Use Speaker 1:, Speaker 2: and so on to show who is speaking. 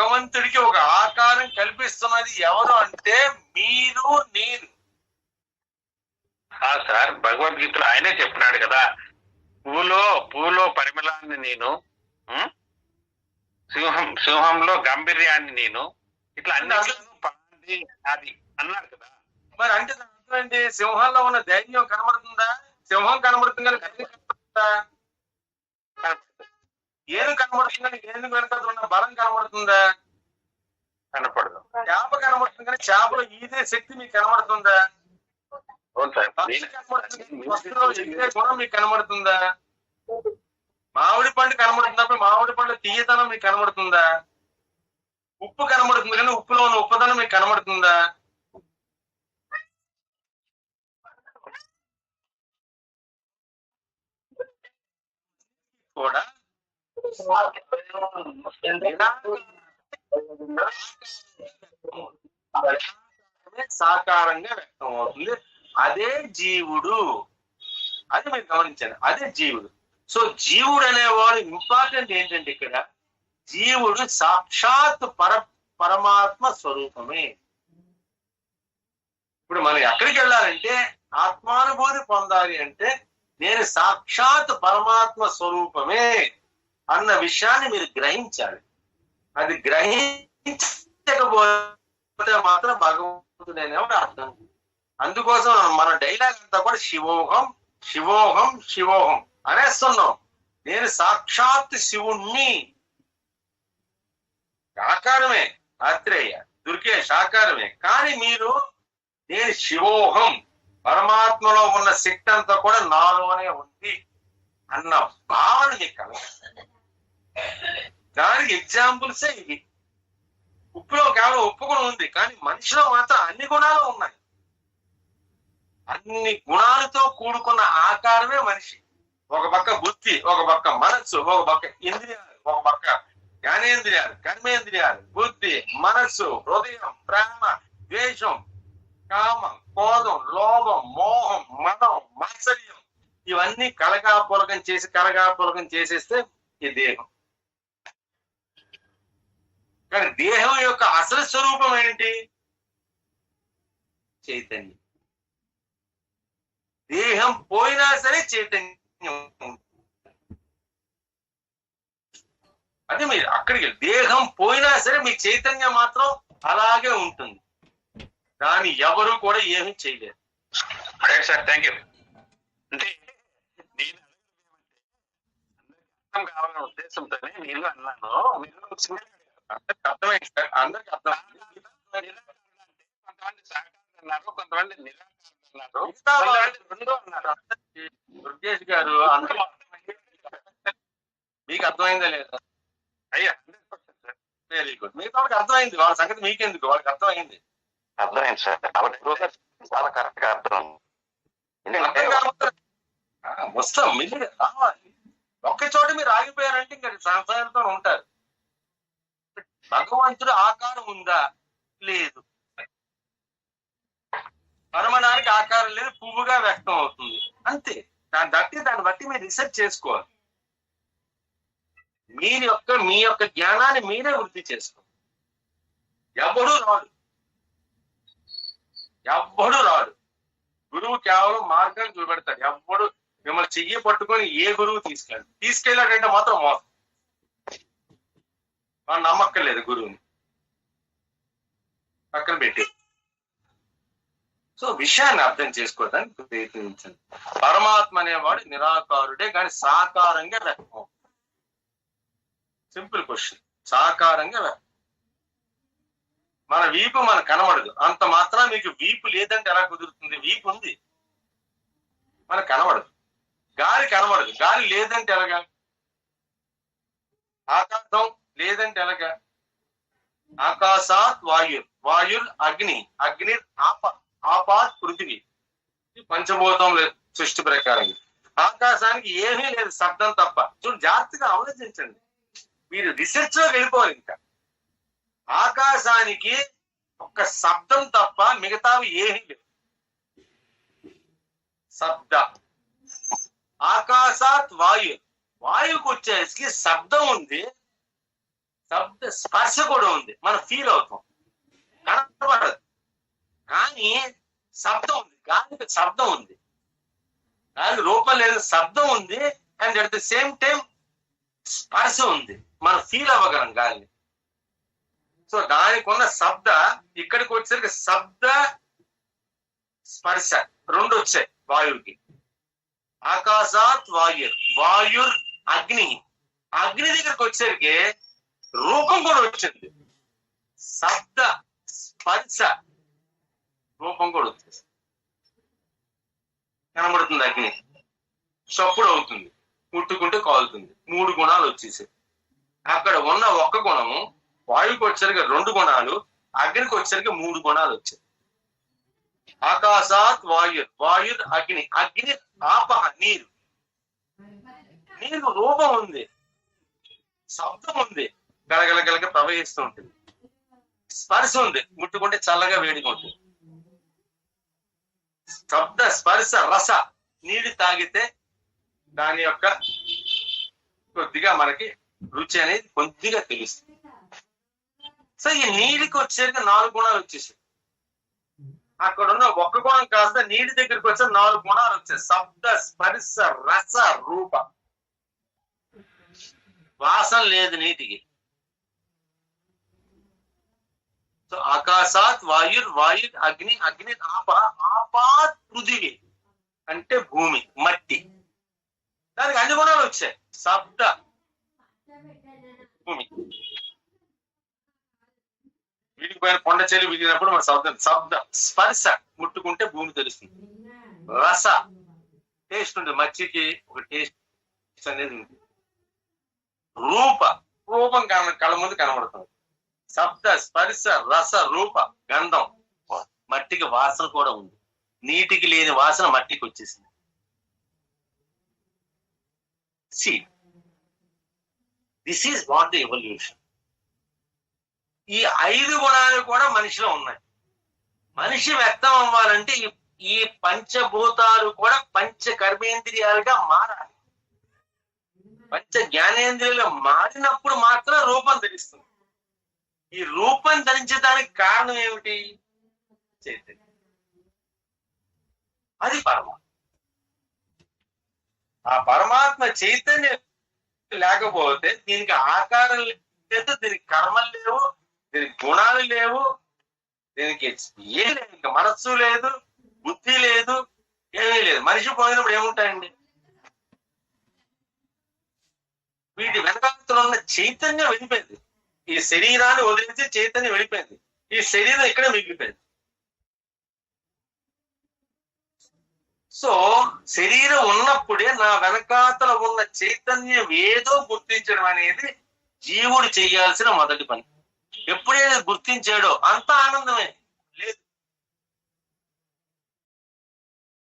Speaker 1: భగవంతుడికి ఒక ఆకారం కల్పిస్తున్నది ఎవరు అంటే మీరు నేను.
Speaker 2: ఆ సార్ భగవద్గీతలో ఆయనే చెప్పినాడు కదా పువ్వులో పువ్వులో పరిమళాన్ని నేను? సింహం సింహంలో గంభీర్యాన్ని నేను ఇట్లా అన్ని అది అన్నాడు కదా.
Speaker 1: మరి అంటే ఏంటి? సింహంలో ఉన్న ధైర్యం కనబడుతుందా? సింహం కనబడుతుంది కానీ కనబడుతుందా ఏను కనబడుతుంది? కానీ ఏనుగు వెనకాల ఉన్న బలం కనబడుతుందా?
Speaker 2: కనపడదు.
Speaker 1: చేప కనబడుతుంది కానీ చేపలో ఈదే శక్తి మీకు కనబడుతుందా? గుణం మీకు కనబడుతుందా? మామిడి పండు కనబడుతున్నప్పుడు మామిడి పండు తీయదనం మీకు కనబడుతుందా? ఉప్పు కనబడుతుంది కానీ ఉప్పులో ఉన్న ఉప్పుదనం మీకు కనబడుతుందా? కూడా సాకారంగా వ్యక్తం అవుతుంది అదే జీవుడు అది మీరు గమనించండి. అదే జీవుడు. సో జీవుడు అనేవాడు ఇంపార్టెంట్ ఏంటంటే ఇక్కడ జీవుడు సాక్షాత్ పర పరమాత్మ స్వరూపమే. ఇప్పుడు మనం ఎక్కడికి వెళ్ళాలంటే ఆత్మానుభూతి పొందాలి అంటే నేను సాక్షాత్ పరమాత్మ స్వరూపమే. అన్న విషయాన్ని మీరు గ్రహించాలి. అది గ్రహించకపోతే మాత్రం భగవంతుడు అనేవాడు అర్థం అందుకోసం మన డైలాగ్ అంతా కూడా శివోహం శివోహం శివోహం అనేస్తున్నాం. నేను సాక్షాత్ శివుణ్ణి. ఆకారమే ఆత్రేయ దుర్గే ఆకారమే కానీ మీరు నేను శివోహం పరమాత్మలో ఉన్న శక్తి అంతా కూడా నాలోనే ఉంది అన్న భావన మీకు కలగాలి దానికి ఎగ్జాంపుల్సే ఇవి. ఉప్పులో కేవలం ఉప్పు కూడా ఉంది కానీ మనిషిలో మాత్రం అన్ని గుణాలు ఉన్నాయి. అన్ని గుణాలతో కూడుకున్న ఆకారమే మనిషి. ఒక పక్క బుద్ధి ఒక పక్క మనస్సు ఒక పక్క ఇంద్రియాలు ఒక పక్క జ్ఞానేంద్రియాలు కర్మేంద్రియాలు బుద్ధి మనస్సు హృదయం ప్రేమ ద్వేషం కామం కోపం లోభం మోహం మనం మాత్సర్యం. ఇవన్నీ కలగాపులకం చేసి కలగాపులకం చేసేస్తే ఈ దేహం కానీ దేహం యొక్క అసలు స్వరూపం ఏంటి? చైతన్యం. దేహం పోయినా సరే చైతన్యం అది మీరు అక్కడికి దేహం పోయినా సరే మీ చైతన్యం మాత్రం అలాగే ఉంటుంది. దాన్ని ఎవరు కూడా ఏమీ చేయలేరు.
Speaker 2: రైట్ సార్ థ్యాంక్ యూ అంటే నేను కావాలనే ఉద్దేశంతోనే నేను అన్నాను. మీరు సింగిల్
Speaker 1: అందరికి అర్థమైంది సార్. అందరికి అర్థమైంది.
Speaker 2: కొంతమంది సహకారం అన్నారు కొంతమంది నిరాకారం అన్నారు. రెండు అన్నారు.
Speaker 1: దుర్గేష్ గారు అందరూ మీకు అర్థమైందా లేదా?
Speaker 2: అయ్యా hundred percent sir.
Speaker 1: Very good మిగతా వాళ్ళకి అర్థమైంది. వాళ్ళ సంగతి మీకెందుకు? వాళ్ళకి అర్థమైంది.
Speaker 2: అర్థమైంది సార్. చాలా కరెక్ట్గా అర్థం
Speaker 1: అర్థం వస్తాం మిల్లి రావాలి. ఒక్క చోట మీరు ఆగిపోయారంటే ఇంకా సంసారంతో ఉంటారు. భగవంతుడు ఆకారం ఉందా? లేదు. పరమనానికి ఆకారం లేదు పువ్వుగా వ్యక్తం అవుతుంది. అంతే. దాన్ని బట్టి దాన్ని బట్టి మీరు రీసెర్చ్ చేసుకోవాలి. మీ యొక్క మీ యొక్క జ్ఞానాన్ని మీరే వృద్ధి చేసుకోవాలి. ఎవడు రాడు. ఎవ్వడు రాడు. గురువు కేవలం మార్గం చూపెడతాడు. ఎవ్వడు మిమ్మల్ని చెయ్యి పట్టుకొని ఏ గురువు తీసుకెళ్ళాడు? తీసుకెళ్ళాడంటే మాత్రం మోసం. వాడు నమ్మక్కర్లేదు గురువుని. పక్కన పెట్టి. సో విషయాన్ని అర్థం చేసుకోవడానికి ప్రయత్నించండి పరమాత్మ అనేవాడు నిరాకారుడే కానీ సాకారంగా వ్యక్తం సింపుల్ క్వశ్చన్ సాకారంగా వ్యక్తం మన వీపు మన కనబడదు. అంత మాత్రం మీకు వీపు లేదంటే ఎలా కుదురుతుంది? వీపు ఉంది. మనకు కనబడదు. గాలి కనబడదు. గాలి లేదంటే ఎలాగా? ఆకాశం లేదంటే ఎలాగా? ఆకాశాత్ వాయుర్ వాయుర్ అగ్ని అగ్ని ఆప ఆపాత్ పృథివీ. ఇది పంచభూతం లేదు సృష్టి ప్రకారం. ఆకాశానికి ఏమీ లేదు శబ్దం తప్ప. చూడు జాగ్రత్తగా ఆలోచించండి. మీరు రీసెర్చ్లో వెళ్ళిపోవాలి ఇంకా. ఆకాశానికి ఒక్క శబ్దం తప్ప మిగతావి ఏమీ లేవు. శబ్ద. ఆకాశాత్ వాయు వాయువుకి వచ్చేసి శబ్దం ఉంది. శబ్ద స్పర్శ కూడా ఉంది. మనం ఫీల్ అవుతాం. కనపడదు. కానీ శబ్దం ఉంది. గాలికి శబ్దం ఉంది. గాలి రూపం లేదు శబ్దం ఉంది. And at the same time స్పర్శ ఉంది. మనం ఫీల్ అవ్వగలం గాలిని. సో దానికి ఉన్న శబ్ద ఇక్కడికి వచ్చేసరికి శబ్ద స్పర్శ. రెండు వచ్చాయి వాయువుకి. ఆకాశాత్ వాయుర్. వాయుర్ అగ్ని. అగ్ని దగ్గరికి వచ్చేసరికి రూపం కూడా వచ్చింది. శబ్ద స్పర్శ రూపం కూడా వచ్చేసింది కనబడుతుంది అగ్ని. చప్పుడు అవుతుంది. ముట్టుకుంటే కాలుతుంది. మూడు గుణాలు వచ్చేసాయి. అక్కడ ఉన్న ఒక్క గుణము వాయువుకి వచ్చేసరికి రెండు గుణాలు అగ్నికి వచ్చరికి మూడు గుణాలు వచ్చాయి. ఆకాశాత్ వాయు వాయుర్ అగ్ని. అగ్ని ఆపహ నీరు. నీరు రూపం ఉంది. శబ్దం ఉంది. గలగలగలగ ప్రవహిస్తూ ఉంటుంది. స్పర్శ ఉంది. ముట్టుకుంటే చల్లగా వేడిగా ఉంటుంది. శబ్ద స్పర్శ రస నీరు తాగితే దాని యొక్క కొద్దిగా మనకి రుచి అనేది కొద్దిగా తెలుస్తుంది. సో ఈ నీటికి వచ్చేది నాలుగు గుణాలు వచ్చేసాయి. అక్కడ ఉన్న ఒక్క గుణం కాస్త నీటి దగ్గరికి వచ్చే నాలుగు గుణాలు వచ్చాయి. శబ్ద స్పర్శ రస రూప. వాసన లేదు నీటికి. సో ఆకాశాత్ వాయుర్ వాయుర్ అగ్ని అగ్ని ఆప ఆపాత్ పృథివీ అంటే భూమి మట్టి. దానికి అన్ని గుణాలు వచ్చాయి. శబ్ద భూమి. విడిగిపోయిన కొండ చెల్లి విరిగినప్పుడు మన శబ్దం శబ్ద స్పర్శ ముట్టుకుంటే భూమి తెలుస్తుంది. రస టేస్ట్ ఉంటుంది. మచ్చికి ఒక టేస్ట్ అనేది ఉంది రూప రూపం కన కళ్ళ ముందు కనబడుతుంది. శబ్ద స్పర్శ రస రూప గంధం. మట్టికి వాసన కూడా ఉంది. నీటికి లేని వాసన మట్టికి వచ్చేసింది. See this is what the evolution ఈ ఐదు గుణాలు కూడా మనిషిలో ఉన్నాయి. మనిషి వ్యక్తం అవ్వాలంటే ఈ ఈ పంచభూతాలు కూడా పంచ కర్మేంద్రియాలుగా మారాలి. పంచ జ్ఞానేంద్రియాలు మారినప్పుడు మాత్రం రూపం ధరిస్తుంది ఈ రూపం ధరించడానికి కారణం ఏమిటి? చైతన్యం. అది పరమాత్మ. ఆ పరమాత్మ చైతన్యం లేకపోతే దీనికి ఆకారం లేదు దీనికి కర్మలు లేవు దీనికి గుణాలు లేవు దీనికి ఏం లేదు ఇంకా మనస్సు లేదు బుద్ధి లేదు ఏమీ లేదు. మనిషి పోయినప్పుడు ఏముంటాయండి? వీటి వెనకాతలో ఉన్న చైతన్యం వెళ్ళిపోయింది. ఈ శరీరాన్ని వదిలించి చైతన్యం వెళ్ళిపోయింది. ఈ శరీరం ఇక్కడే మిగిలిపోయింది. సో శరీరం ఉన్నప్పుడే నా వెనకాతల ఉన్న చైతన్యం ఏదో గుర్తించడం అనేది జీవుడు చేయాల్సిన మొదటి పని. ఎప్పుడైతే గుర్తించాడో అంత ఆనందమే.